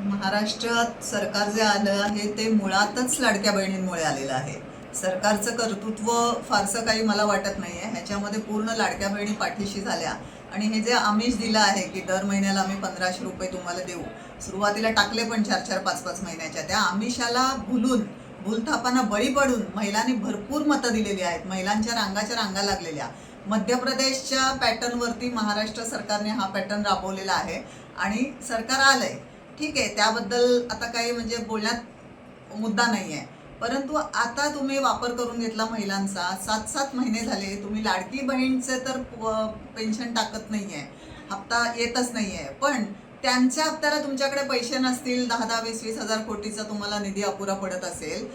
महाराष्ट्रात सरकार जे आलं आहे ते मुळातच लाडक्या बहिणींमुळे आलेलं आहे. सरकारचं कर्तृत्व फारसं काही मला वाटत नाही आहे ह्याच्यामध्ये पूर्ण लाडक्या बहिणी पाठीशी झाल्या. आणि हे जे आमिष दिलं आहे की दर महिन्याला आम्ही पंधराशे रुपये तुम्हाला देऊ सुरुवातीला टाकले पण चार चार पाच पाच महिन्याच्या. त्या आमिषाला भुलून भूलथापांना बळी पडून महिलांनी भरपूर मतं दिलेली आहेत. महिलांच्या रांगाच्या रांगा लागलेल्या. मध्य प्रदेशच्या पॅटर्नवरती महाराष्ट्र सरकारने हा पॅटर्न राबवलेला आहे. आणि सरकार आलंय. ठीक आहे त्याबद्दल आता काही म्हणजे बोलण्यात मुद्दा नाही आहे परंतु आता तुम्ही वापर करून घेतला महिलांचा सात सात महिने झाले तुम्ही लाडकी बहीणचे तर पेन्शन टाकत नाही आहे हप्ता येतच नाही आहे पण त्यांच्या हप्त्याला तुमच्याकडे पैसे नसतील दहा दहा वीस वीस हजार कोटीचा तुम्हाला निधी अपुरा पडत असेल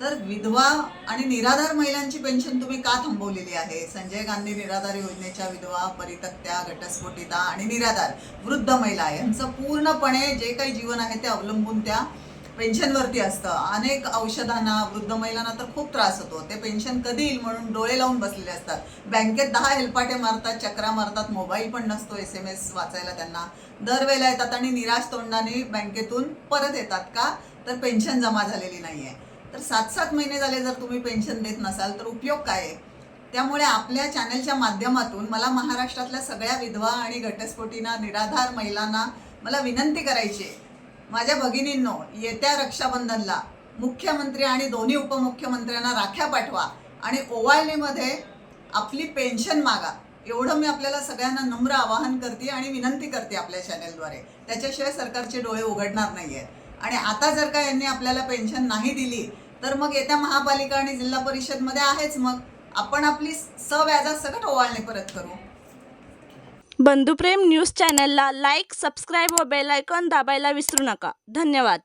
तर विधवा आणि निराधार महिलांची पेन्शन तुम्ही का थांबवलेली आहे? संजय गांधी निराधार योजनेच्या विधवा परितक्त्या घटस्फोटिता आणि निराधार वृद्ध महिला यांचं पूर्णपणे जे काही जीवन आहे ते अवलंबून त्या पेन्शनवरती असतं. अनेक औषधांना वृद्ध महिलांना तर खूप त्रास होतो. ते पेन्शन कधी येईल म्हणून डोळे लावून बसलेले असतात. बँकेत दहा हेलपाटे मारतात चक्रा मारतात मोबाईल पण नसतो एस एम एस वाचायला त्यांना. दरवेळेला येतात आणि निराश तोंडाने बँकेतून परत येतात का? तर पेन्शन जमा झालेली नाही आहे तर सात सात महिने झाले जर तुम्ही पेन्शन देत नसाल तर उपयोग काय आहे? त्यामुळे आपल्या चॅनलच्या माध्यमातून मला महाराष्ट्रातल्या सगळ्या विधवा आणि घटस्फोटींना निराधार महिलांना मला विनंती करायची आहे. माझ्या भगिनींनो येत्या रक्षाबंधनला मुख्यमंत्री आणि दोन्ही उपमुख्यमंत्र्यांना राख्या पाठवा आणि ओवाळणीमध्ये आपली पेन्शन मागा. एवढं मी आपल्याला सगळ्यांना नम्र आवाहन करते आणि विनंती करते आपल्या चॅनलद्वारे. त्याच्याशिवाय सरकारचे डोळे उघडणार नाही आहेत आणि आता जर का यांनी आपल्याला पेन्शन नाही दिली तर मग येत्या महापालिका आणि जिल्हा परिषदमध्ये आहेच मग. आपण आपली सव्याजासकट ओवाळणी परत करू. बंधुप्रेम न्यूज चॅनलला लाईक सबस्क्राईब व बेल आयकॉन दाबायला विसरू नका. धन्यवाद.